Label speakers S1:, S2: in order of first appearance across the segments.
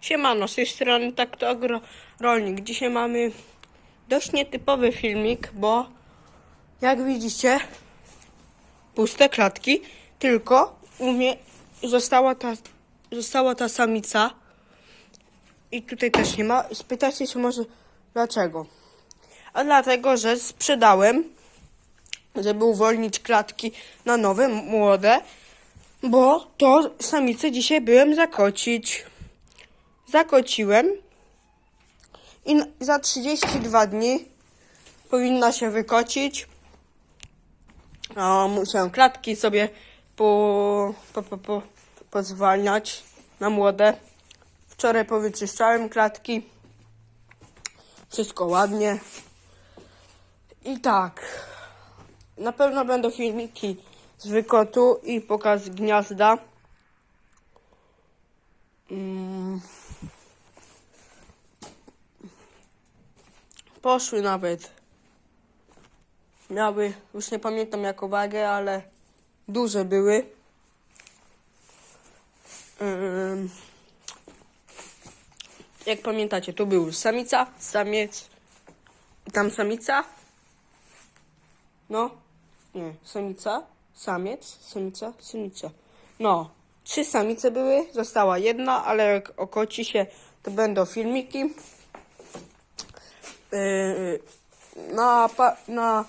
S1: Siemano, z tej strony tak to agrorolnik. Dzisiaj mamy dość nietypowy filmik, bo jak widzicie puste klatki, tylko u mnie została ta, została ta samica i tutaj też nie ma. Spytacie się może dlaczego? A dlatego, że sprzedałem, żeby uwolnić klatki na nowe, młode, bo to samicę dzisiaj byłem zakocić. Zakociłem i za 32 dni powinna się wykocić. A, musiałem klatki sobie po, po, po, po, pozwalniać na młode. Wczoraj powyczyszczałem klatki. Wszystko ładnie. I tak. Na pewno będą filmiki z wykotu i pokaz gniazda. Poszły nawet. Miały, już nie pamiętam jaką wagę, ale duże były. Jak pamiętacie, tu był samica, samiec tam samica. No, nie, samica, samiec, samica, samica. No, trzy samice były, została jedna, ale jak okoci się, to będą filmiki. Yy, na, na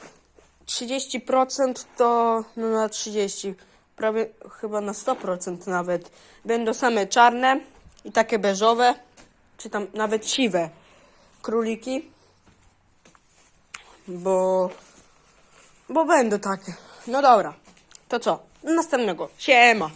S1: 30% to, no na 30, prawie chyba na 100% nawet, będą same czarne i takie beżowe, czy tam nawet siwe króliki, bo bo będą takie. No dobra. To co? Następnego. Siema.